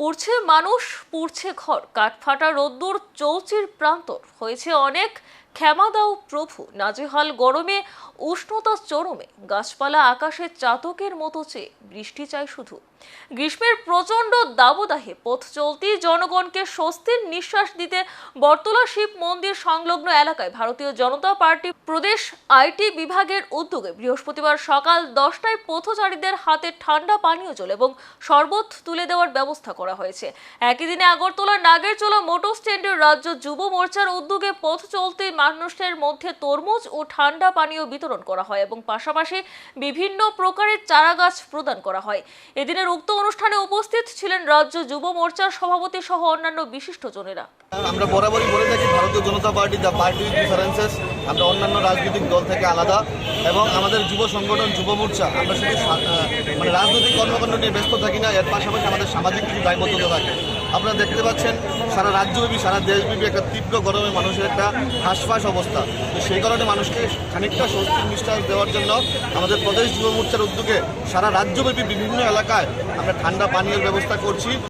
পুড়ছে মানুষ পুড়ছে ঘর। কাঠফাটা রোদ্দুর চৌচির প্রান্তর। হয়েছে অনেক ক্ষমা দাও প্রভু। নাজেহাল গরমে, উষ্ণতা চরমে, গাছপালা আকাশের চাতকের মতো চেয়ে বৃষ্টি চাই শুধু। গ্রীষ্মের প্রচণ্ড দাবদাহে পথ চলতি জনগণকে স্বস্তির নিঃশ্বাস দিতে বটতলা শিব মন্দির সংলগ্ন এলাকায় ভারতীয় জনতা পার্টি প্রদেশ আইটি বিভাগের উদ্যোগে বৃহস্পতিবার সকাল দশটায় পথচারীদের হাতে ঠান্ডা পানীয় জল এবং শরবত তুলে দেওয়ার ব্যবস্থা করা হয়েছে। একই দিনে আগরতলার নাগেরচোলা মোটর স্ট্যান্ডের রাজ্য যুব মোর্চার উদ্যোগে পথ চলতে মানুষের মধ্যে তরমুজ ও ঠান্ডা পানীয় বিতরণ করা হয় এবং পাশাপাশি বিভিন্ন প্রকারের চারা গাছ প্রদান করা হয়। এদিনের উক্ত অনুষ্ঠানে উপস্থিত ছিলেন রাজ্য যুব মোর্চার সভাপতি সহ অন্যান্য বিশিষ্ট জনেরা। আমরা বরাবরই বলে থাকি, Bharatiya Janata party the party differences আমরা অন্যান্য রাজনৈতিক দল থেকে আলাদা এবং আমাদের যুব সংগঠন, যুব মোর্চা, আমরা শুধু মানে রাজনৈতিক কর্মকাণ্ড নিয়ে ব্যস্ত থাকি না, এর পাশাপাশি আমাদের সামাজিক কিছু দায়বদ্ধতা থাকে। আপনারা দেখতে পাচ্ছেন, সারা রাজ্যব্যাপী, সারা দেশব্যাপী একটা তীব্র গরমে মানুষের একটা হাঁসফাঁস অবস্থা। তো সেই কারণে মানুষকে খানিকটা স্বস্তির নিঃশ্বাস দেওয়ার জন্য আমাদের প্রদেশ যুব মোর্চার উদ্যোগে সারা রাজ্যব্যাপী বিভিন্ন এলাকায় আমরা ঠান্ডা পানীয়ের ব্যবস্থা করছি।